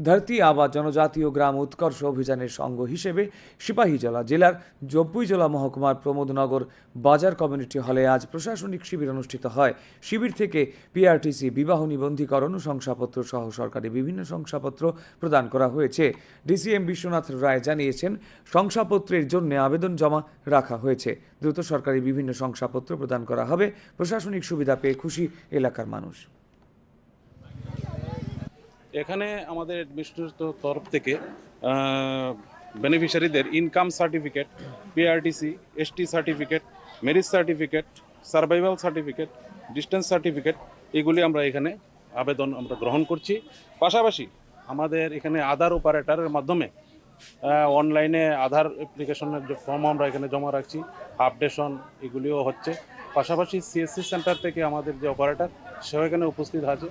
ধরতি আবা জনজাতীয় গ্রাম উৎকর্ষ অভিযানের সঙ্গ হিসেবে সিপাহী সিপাহীজলা জেলার জব্বুইজলা মহকুমার প্রমোদনগর বাজার কমিউনিটি হলে আজ প্রশাসনিক শিবির অনুষ্ঠিত হয়। শিবির থেকে পিআরটিসি বিবাহ নিবন্ধীকরণ শংসাপত্র সহ সরকারি বিভিন্ন শংসাপত্র প্রদান করা হয়েছে। ডিসিএম বিশ্বনাথ রায় জানিয়েছেন, শংসাপত্রের জন্য আবেদন জমা রাখা হয়েছে। দ্রুত সরকারি বিভিন্ন শংসাপত্র প্রদান করা হবে। প্রশাসনিক সুবিধা পেয়ে খুশি এলাকার মানুষ। এখানে আমাদের অ্যাডমিনিস্ট্রেশন তরফ থেকে বেনিফিশিয়ারিদের income certificate PRTC ST certificate marriage certificate survival certificate distance certificate এগুলি আমরা এখানে আবেদন আমরা গ্রহণ করছি। পাশাপাশি আমাদের এখানে আধার অপারেটারের মাধ্যমে অনলাইনে আধার অ্যাপ্লিকেশনের যে ফর্ম আমরা এখানে জমা রাখছি আপডেশন এগুলিও হচ্ছে। পাশাপাশি সিএসসি সেন্টার থেকে আমাদের যে অপারেটর সেও এখানে উপস্থিত আছে।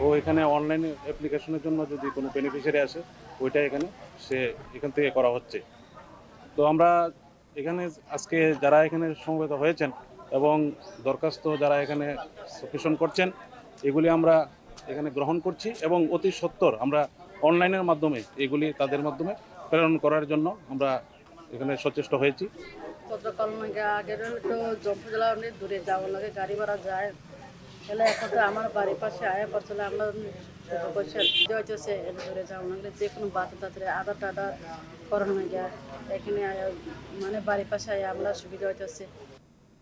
ও এখানে অনলাইন অ্যাপ্লিকেশনের জন্য যদি কোনো বেনিফিশিয়ারি আসে, ওইটা এখানে সে এখান থেকে করা হচ্ছে। তো আমরা এখানে আজকে যারা এখানে সমবেত হয়েছেন এবং দরখাস্ত যারা এখানে সাবমিশন করছেন, এগুলি আমরা এখানে গ্রহণ করছি এবং অতি সত্বর আমরা অনলাইনের মাধ্যমে এগুলি তাদের মাধ্যমে প্রেরণ করার জন্য আমরা এখানে সচেষ্ট হয়েছি। গাড়ি ভাড়া যায়। তাহলে এখন তো আমার বাড়ির পাশে আয়া পড়ছিল আমরা পয়সা যাইতেছে দূরে যাও না যে কোনো বাতি তাড়াতাড়ি আধার টাধার করানো যায়। এখানে আয়া মানে বাড়ির পাশে আয়া আমরা সুবিধা হইতেছে।